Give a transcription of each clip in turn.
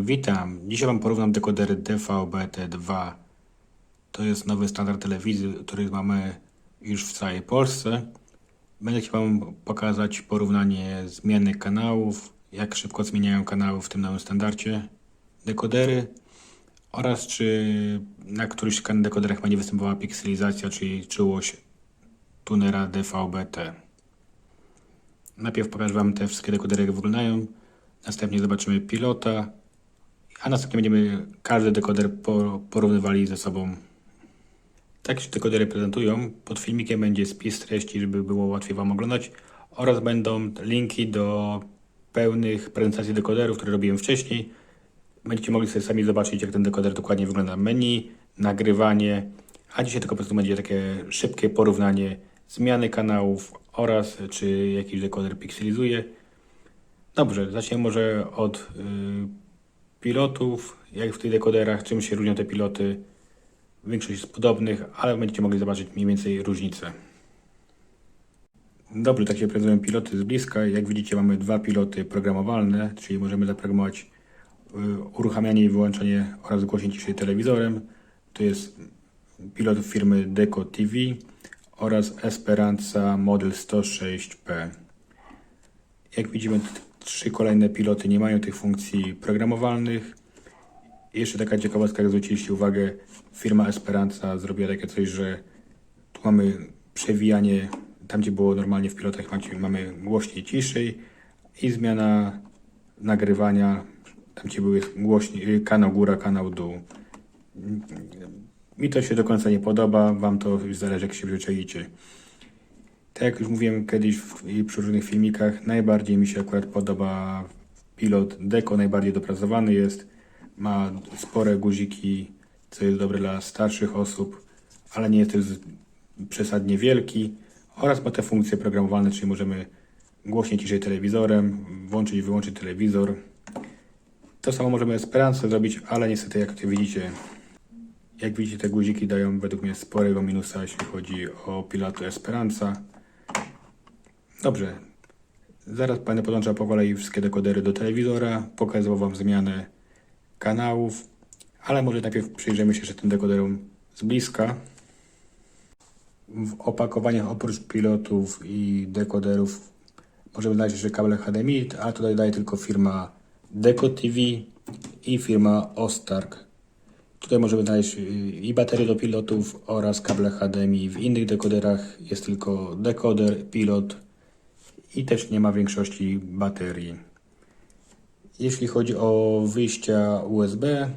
Witam. Dzisiaj Wam porównam dekodery DVB-T2. To jest nowy standard telewizji, który mamy już w całej Polsce. Będę chciał Wam pokazać porównanie zmiany kanałów, jak szybko zmieniają kanały w tym nowym standardzie dekodery oraz czy na któryś kan- dekoderach będzie występowała pikselizacja, czyli czułość tunera DVB-T. Najpierw pokażę Wam te wszystkie dekodery, jak wyglądają. Następnie zobaczymy pilota, a następnie będziemy każdy dekoder po- porównywali ze sobą. Tak się dekodery prezentują. Pod filmikiem będzie spis treści, żeby było łatwiej Wam oglądać oraz będą linki do pełnych prezentacji dekoderów, które robiłem wcześniej. Będziecie mogli sobie sami zobaczyć, jak ten dekoder dokładnie wygląda menu, nagrywanie, a dzisiaj tylko po prostu będzie takie szybkie porównanie zmiany kanałów oraz czy jakiś dekoder pikselizuje. Dobrze, zaczniemy może od y, pilotów, jak w tych dekoderach, czym się różnią te piloty. Większość jest podobnych, ale będziecie mogli zobaczyć mniej więcej różnice. Dobrze, tak się prezentują piloty z bliska. Jak widzicie, mamy dwa piloty programowalne, czyli możemy zaprogramować y, uruchamianie i wyłączanie oraz głośniej ciszy telewizorem. To jest pilot firmy Deco TV oraz Esperanza Model 106P. Jak widzimy, trzy kolejne piloty nie mają tych funkcji programowalnych. Jeszcze taka ciekawostka, jak zwróciliście uwagę, firma Esperanza zrobiła takie coś, że tu mamy przewijanie, tam gdzie było normalnie w pilotach mamy głośniej, ciszej i zmiana nagrywania, tam gdzie były głośniej, kanał góra, kanał dół. Mi to się do końca nie podoba, wam to zależy jak się przyzwyczaicie. Tak jak już mówiłem kiedyś w, przy różnych filmikach, najbardziej mi się akurat podoba pilot Deco, najbardziej dopracowany jest. Ma spore guziki, co jest dobre dla starszych osób, ale nie jest też przesadnie wielki. Oraz ma te funkcje programowalne, czyli możemy głośniej, ciszej telewizorem, włączyć i wyłączyć telewizor. To samo możemy Esperance zrobić, ale niestety jak widzicie, jak widzicie, te guziki dają według mnie sporego minusa, jeśli chodzi o piloty Esperanza. Dobrze. Zaraz będę podłączał po kolei wszystkie dekodery do telewizora, pokazywał Wam zmianę kanałów, ale może najpierw przyjrzymy się jeszcze tym dekoderom z bliska. W opakowaniach oprócz pilotów i dekoderów możemy znaleźć jeszcze kable HDMI, a tutaj daje tylko firma Deco TV i firma Ostark. Tutaj możemy znaleźć y, i baterie do pilotów oraz kable HDMI. W innych dekoderach jest tylko dekoder, pilot i też nie ma większości baterii. Jeśli chodzi o wyjścia USB,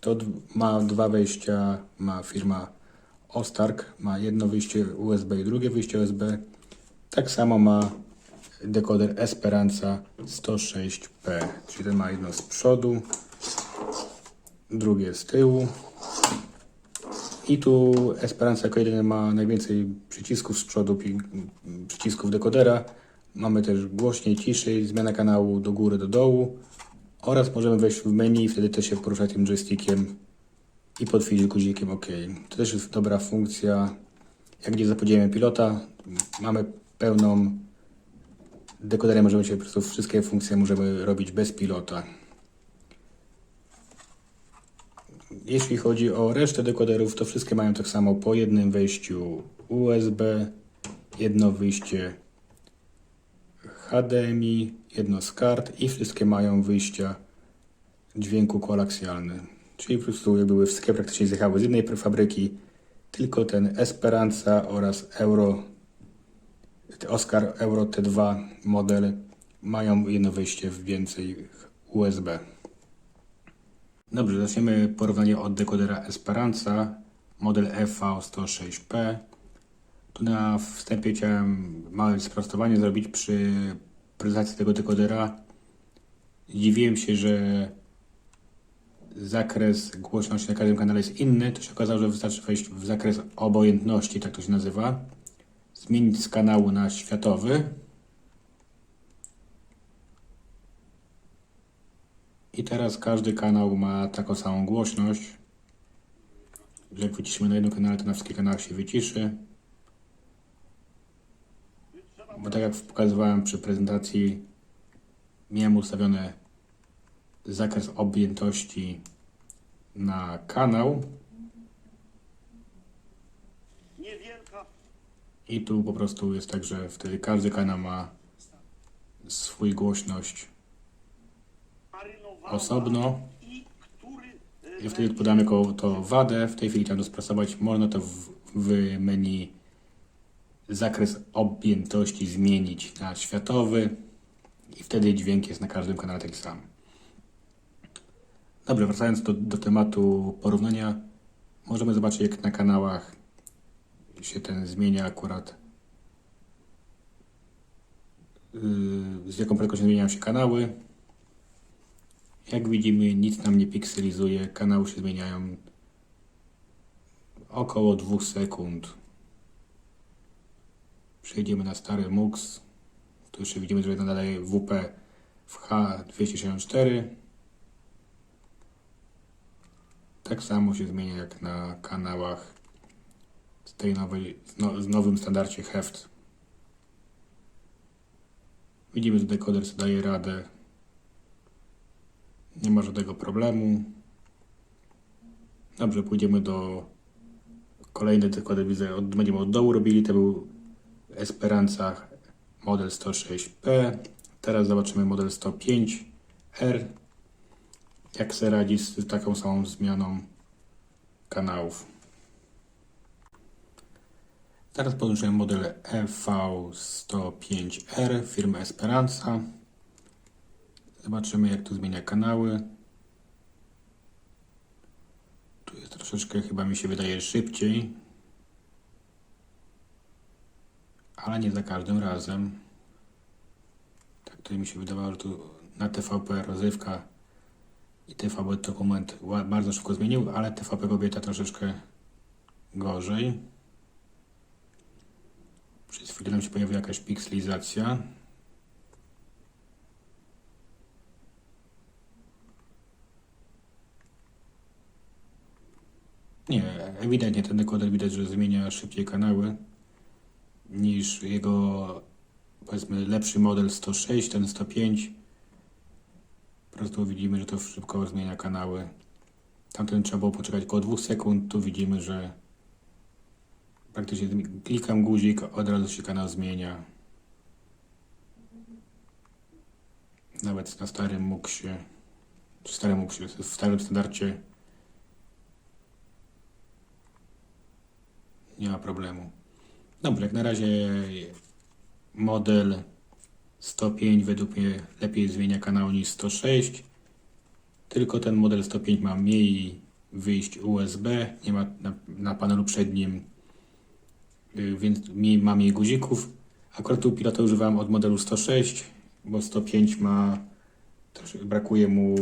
to ma dwa wejścia, ma firma Ostark, ma jedno wyjście USB i drugie wyjście USB. Tak samo ma dekoder Esperanza 106P, czyli ten ma jedno z przodu, drugie z tyłu. I tu Esperanza jako jedyny ma najwięcej przycisków z przodu, przycisków dekodera. Mamy też głośniej, ciszej, zmiana kanału do góry, do dołu. Oraz możemy wejść w menu i wtedy też się poruszać tym joystickiem i potwierdzić guzikiem OK. To też jest dobra funkcja. Jak gdzie zapodziemy pilota, mamy pełną dekoderem, możemy się po prostu wszystkie funkcje możemy robić bez pilota. Jeśli chodzi o resztę dekoderów, to wszystkie mają tak samo po jednym wejściu USB, jedno wyjście HDMI, jedno z kart i wszystkie mają wyjścia dźwięku koaksjalny. Czyli po prostu jakby wszystkie praktycznie zjechały z jednej fabryki, tylko ten Esperanza oraz Euro, Oscar Euro T2 model mają jedno wyjście w więcej USB. Dobrze, zaczniemy porównanie od dekodera Esperanza, model EV106P. Na wstępie chciałem małe sprostowanie zrobić przy prezentacji tego dekodera. Zdziwiłem się, że zakres głośności na każdym kanale jest inny. To się okazało, że wystarczy wejść w zakres obojętności, tak to się nazywa. Zmienić z kanału na światowy. I teraz każdy kanał ma taką samą głośność. Jak wyciszymy na jednym kanale, to na wszystkich kanałach się wyciszy. Bo tak jak pokazywałem przy prezentacji, miałem ustawione zakres objętości na kanał i tu po prostu jest tak, że wtedy każdy kanał ma swój głośność osobno i e, wtedy podamy jako to wadę. W tej chwili tam to sprasować. Można to w, w menu zakres objętości zmienić na światowy i wtedy dźwięk jest na każdym kanale taki sam. Dobrze, wracając do, do tematu porównania, możemy zobaczyć jak na kanałach się ten zmienia akurat yy, z jaką prędkością zmieniają się kanały. Jak widzimy, nic nam nie pikselizuje, kanały się zmieniają około 2 sekund. Przejdziemy na stary MUX. Tu jeszcze widzimy, że nadaje WP w H264. Tak samo się zmienia jak na kanałach z tej nowej, z, no, nowym standardzie heft. Widzimy, że dekoder sobie daje radę. Nie ma żadnego problemu. Dobrze, pójdziemy do kolejny dekoder. Widzę, będziemy od dołu robili. To był Esperanza model 106P. Teraz zobaczymy model 105R. Jak sobie radzi z taką samą zmianą kanałów. Teraz podłączyłem model E EV105R firmy Esperanza. Zobaczymy jak tu zmienia kanały. Tu jest troszeczkę chyba mi się wydaje szybciej. Nie za każdym razem. Tak tutaj mi się wydawało, że tu na TVP rozrywka i TVP dokument bardzo szybko zmienił, ale TVP kobieta troszeczkę gorzej. Przez chwilę nam się pojawiła jakaś pikselizacja. Nie, ewidentnie ten dekoder widać, że zmienia szybciej kanały niż jego powiedzmy lepszy model 106, ten 105. Po prostu widzimy, że to szybko zmienia kanały. Tamten trzeba było poczekać około 2 sekund. Tu widzimy, że praktycznie klikam guzik, od razu się kanał zmienia. Nawet na starym MUXie, czy starym MUXie, w starym standardzie nie ma problemu. Dobrze, jak na razie model 105 według mnie lepiej zmienia kanał niż 106. Tylko ten model 105 ma mniej wyjść USB, nie ma na, na panelu przednim, y, więc mniej, ma mniej guzików. Akurat tu pilota używam od modelu 106, bo 105 ma, brakuje mu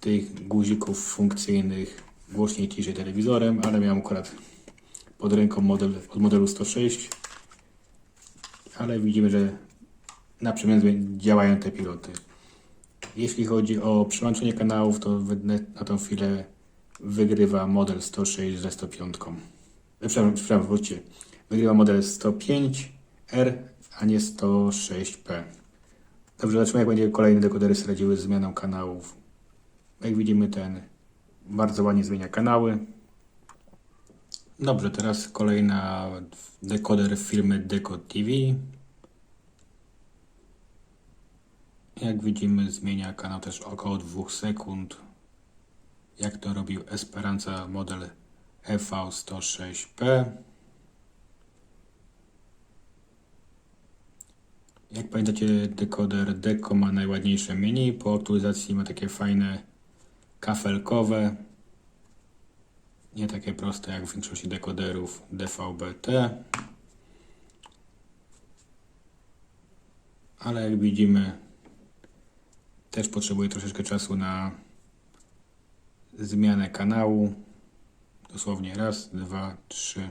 tych guzików funkcyjnych głośniej, ciszej telewizorem, ale miałem akurat pod ręką model od modelu 106, ale widzimy, że na przemian działają te piloty. Jeśli chodzi o przyłączenie kanałów, to na tą chwilę wygrywa model 106 ze 105. E, Przepraszam, przepraszam, wróćcie. Wygrywa model 105R, a nie 106P. Dobrze, zobaczymy jak będzie kolejne dekodery radziły z zmianą kanałów. Jak widzimy ten bardzo ładnie zmienia kanały. Dobrze, teraz kolejna dekoder firmy Decode TV. Jak widzimy, zmienia kanał też około 2 sekund. Jak to robił Esperanza model E EV106P. Jak pamiętacie, dekoder Deco ma najładniejsze menu. Po aktualizacji ma takie fajne kafelkowe. Nie takie proste jak w większości dekoderów DVB-T. Ale jak widzimy, też potrzebuje troszeczkę czasu na zmianę kanału. Dosłownie raz, dwa, trzy.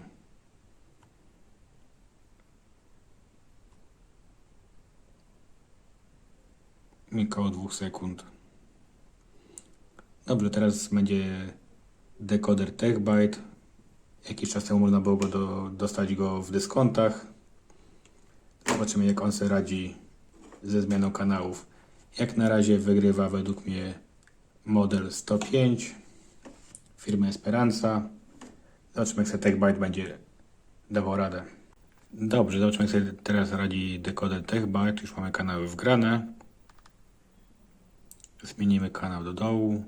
Około dwóch sekund. Dobrze, teraz będzie dekoder TechByte. Jakiś czas temu można było go do, dostać go w dyskontach. Zobaczymy jak on sobie radzi ze zmianą kanałów. Jak na razie wygrywa według mnie model 105 firmy Esperanza. Zobaczymy, jak sobie TechByte będzie dawał radę. Dobrze, zobaczmy, jak sobie teraz radzi dekoder TechByte. Już mamy kanały wgrane. Zmienimy kanał do dołu.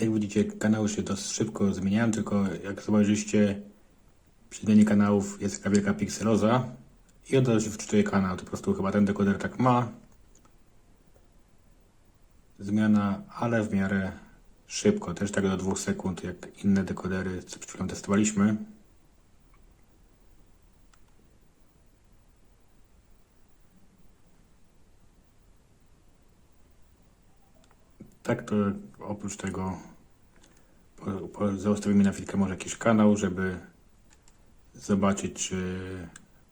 Jak widzicie, kanały się dosyć szybko zmieniają, tylko jak zauważyliście, przy zmianie kanałów jest taka wielka pikseloza i od razu się wczytuje kanał. To po prostu chyba ten dekoder tak ma. Zmiana, ale w miarę szybko, też tak do 2 sekund, jak inne dekodery, co przed chwilą testowaliśmy. Tak to oprócz tego zostawimy na chwilkę może jakiś kanał, żeby zobaczyć, czy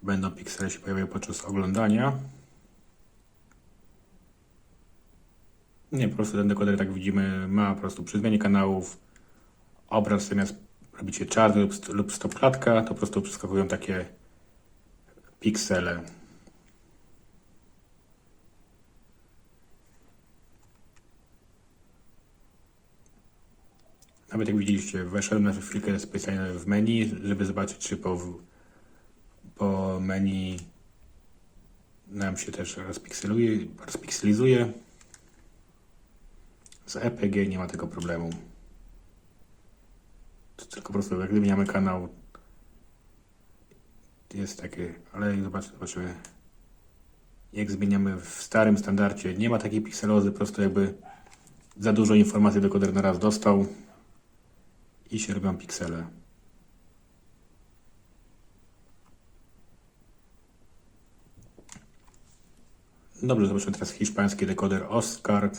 będą piksele się pojawiały podczas oglądania. Nie, po prostu ten dekoder, tak widzimy, ma po prostu przy zmianie kanałów obraz zamiast robicie czarny lub, lub stop klatka, to po prostu przeskakują takie piksele. Nawet jak widzieliście, weszłem na chwilkę specjalnie w menu, żeby zobaczyć, czy po, po menu nam się też rozpikseluje, rozpikselizuje. Z EPG nie ma tego problemu. To tylko po prostu jak wymieniamy kanał jest taki, ale zobacz, zobaczymy jak zmieniamy w starym standardzie nie ma takiej pikselozy, po prostu jakby za dużo informacji dekoder na raz dostał i robią piksele. Dobrze, zobaczymy teraz hiszpański dekoder Oscar.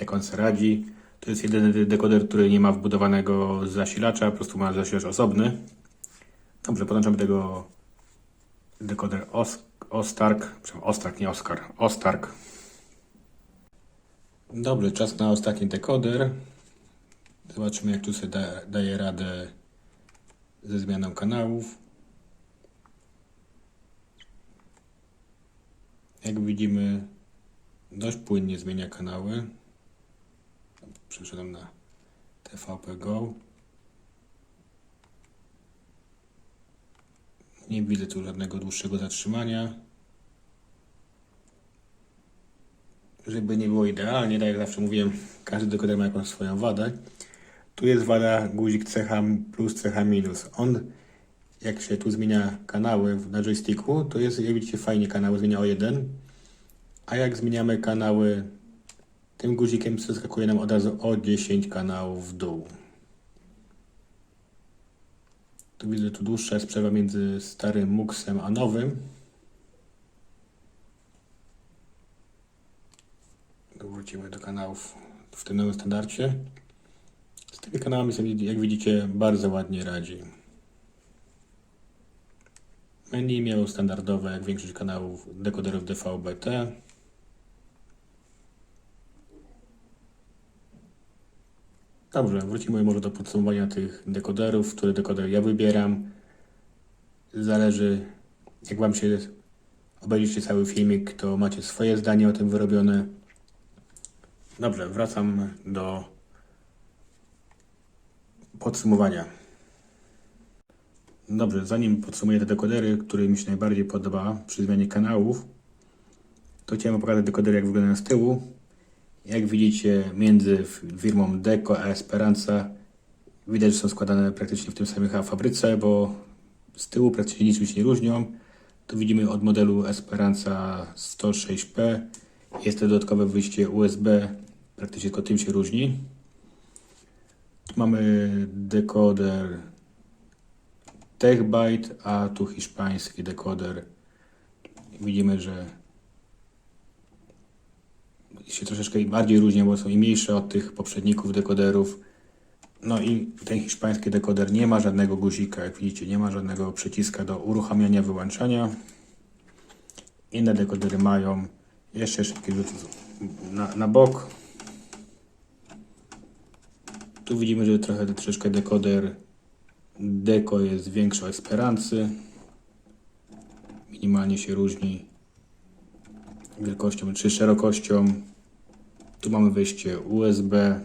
Jak on sobie radzi. To jest jedyny dekoder, który nie ma wbudowanego zasilacza, po prostu ma zasilacz osobny. Dobrze, podłączamy tego dekoder Os Ostark, Ostark, nie Oscar, Ostark. Dobrze, czas na ostatni dekoder. Zobaczymy, jak tu sobie da, daje radę ze zmianą kanałów. Jak widzimy, dość płynnie zmienia kanały. Przeszedłem na TVP Go. Nie widzę tu żadnego dłuższego zatrzymania. Żeby nie było idealnie, tak jak zawsze mówiłem, każdy dekoder ma jakąś swoją wadę. Tu jest wada guzik CH plus CH minus. On, jak się tu zmienia kanały na joysticku, to jest, jak widzicie, fajnie kanały zmienia o jeden. A jak zmieniamy kanały tym guzikiem, przeskakuje nam od razu o 10 kanałów w dół. Tu widzę, tu dłuższa jest przerwa między starym muksem a nowym. Wrócimy do kanałów w tym nowym standardzie. Z tymi kanałami sobie, jak widzicie, bardzo ładnie radzi. Menu miał standardowe, jak większość kanałów, dekoderów DVB-T. Dobrze, wrócimy może do podsumowania tych dekoderów, który dekoder ja wybieram. Zależy, jak Wam się obejrzycie cały filmik, to macie swoje zdanie o tym wyrobione. Dobrze, wracam do podsumowania. Dobrze, zanim podsumuję te dekodery, które mi się najbardziej podoba przy zmianie kanałów, to chciałem pokazać dekodery, jak wyglądają z tyłu. Jak widzicie, między firmą Deco a Esperanza widać, że są składane praktycznie w tym samym fabryce, bo z tyłu praktycznie niczym się nie różnią. Tu widzimy od modelu Esperanza 106P. Jest to dodatkowe wyjście USB, praktycznie tylko tym się różni. Mamy dekoder TechByte, a tu hiszpański dekoder. Widzimy, że się troszeczkę bardziej różnią, bo są i mniejsze od tych poprzedników dekoderów. No i ten hiszpański dekoder nie ma żadnego guzika, jak widzicie, nie ma żadnego przyciska do uruchamiania, wyłączania. Inne dekodery mają. Jeszcze szybki rzut na, na bok. Tu widzimy, że trochę troszeczkę dekoder Deco jest większy od Esperancy. Minimalnie się różni. wielkością czy szerokością. Tu mamy wyjście USB.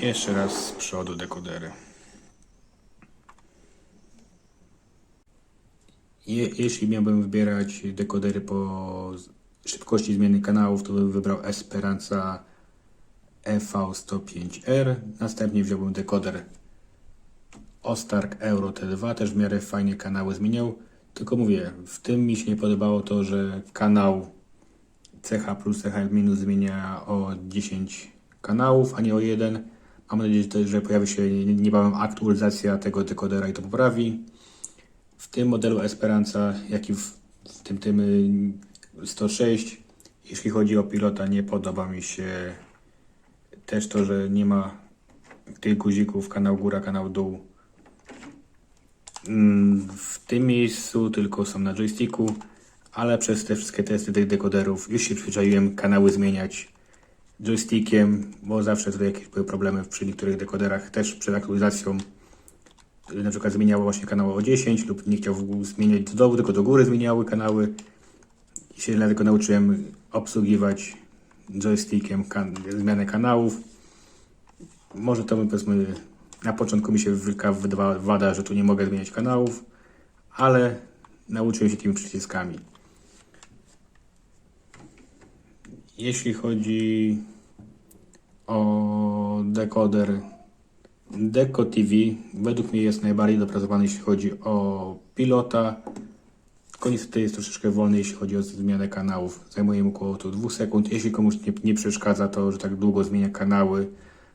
Jeszcze raz z przodu dekodery. Je, jeśli miałbym wybierać dekodery po szybkości zmiany kanałów, to bym wybrał Esperanza EV105R. Następnie wziąłbym dekoder Ostark Euro T2, też w miarę fajnie kanały zmieniał. Tylko mówię, w tym mi się nie podobało to, że kanał CH plus CH minus zmienia o 10 kanałów, a nie o jeden. Mam nadzieję, że, to- że pojawi się niebawem aktualizacja tego dekodera i to poprawi. W tym modelu Esperanza, jak i w, w tym, tym y, 106, jeśli chodzi o pilota, nie podoba mi się też to, że nie ma tych guzików kanał góra, kanał dół. Mm, W tym miejscu tylko są na joysticku, ale przez te wszystkie testy tych dekoderów już się przyzwyczaiłem kanały zmieniać joystickiem, bo zawsze tutaj jakieś były problemy przy niektórych dekoderach, też przed aktualizacją na przykład zmieniało właśnie kanały o 10 lub nie chciał zmieniać do dołu, tylko do góry zmieniały kanały. I się dlatego nauczyłem obsługiwać joystickiem kan- zmianę kanałów. Może to powiedzmy na początku mi się wielka wada, że tu nie mogę zmieniać kanałów, ale nauczyłem się tymi przyciskami. Jeśli chodzi o dekoder Deco TV, według mnie jest najbardziej dopracowany, jeśli chodzi o pilota. Tylko niestety jest troszeczkę wolny, jeśli chodzi o zmianę kanałów. Zajmuje mu około tu 2 sekund. Jeśli komuś nie, nie przeszkadza to, że tak długo zmienia kanały,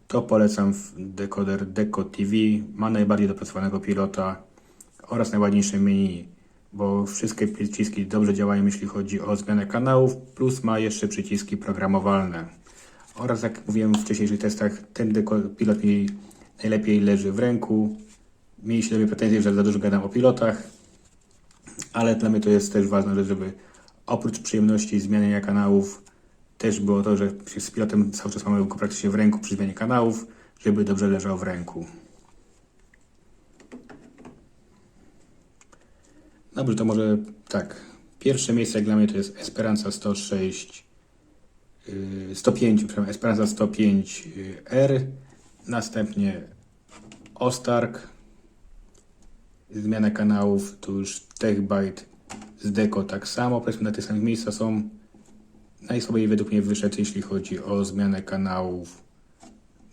to polecam dekoder Deco TV. Ma najbardziej dopracowanego pilota oraz najładniejsze menu, bo wszystkie przyciski dobrze działają, jeśli chodzi o zmianę kanałów, plus ma jeszcze przyciski programowalne. Oraz jak mówiłem w wcześniejszych testach, ten pilot mi najlepiej leży w ręku. Mieliście do mnie pretensje, że za dużo gadam o pilotach, ale dla mnie to jest też ważna rzecz, żeby oprócz przyjemności zmieniania kanałów, też było to, że z pilotem cały czas mamy go praktycznie w ręku przy zmianie kanałów, żeby dobrze leżał w ręku. Dobrze, to może tak. Pierwsze miejsce jak dla mnie to jest Esperanza 106, yy, 105, przepraszam, Esperanza 105R, następnie Ostark, zmiana kanałów, tu już TechByte z Deco tak samo, powiedzmy na tych samych miejscach są. Najsłabiej według mnie wyszedł, jeśli chodzi o zmianę kanałów,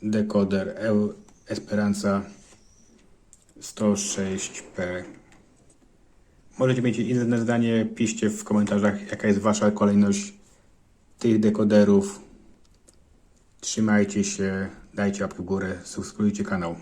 dekoder Esperanza 106P. Możecie mieć inne zdanie, piszcie w komentarzach, jaka jest Wasza kolejność tych dekoderów. Trzymajcie się, dajcie łapkę w górę, subskrybujcie kanał.